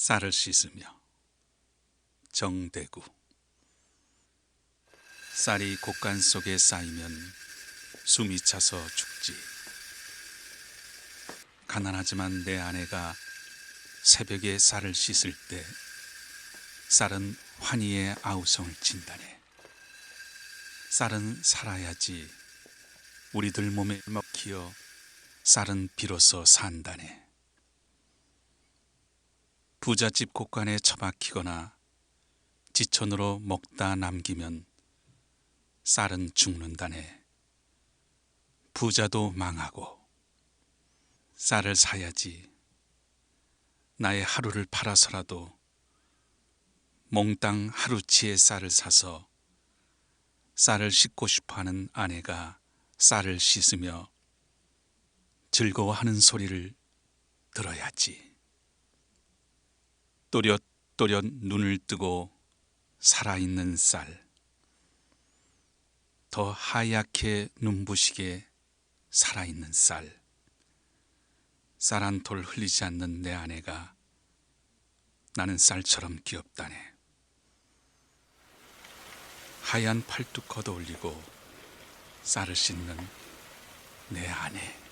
쌀을 씻으며 정대구. 쌀이 곡간 속에 쌓이면 숨이 차서 죽지. 가난하지만 내 아내가 새벽에 쌀을 씻을 때 쌀은 환희의 아우성을 친다네. 쌀은 살아야지 우리들 몸에 먹히어 쌀은 비로소 산다네 부잣집 곳간에 처박히거나 지천으로 먹다 남기면 쌀은 죽는다네. 부자도 망하고 쌀을 사야지. 나의 하루를 팔아서라도 몽땅 하루치의 쌀을 사서 쌀을 씻고 싶어하는 아내가 쌀을 씻으며 즐거워하는 소리를 들어야지. 또렷또렷 눈을 뜨고 살아있는 쌀. 더 하얗게 눈부시게 살아있는 쌀. 쌀 한 톨 흘리지 않는 내 아내가 나는 쌀처럼 귀엽다네. 하얀 팔뚝 걷어올리고 쌀을 씻는 내 아내.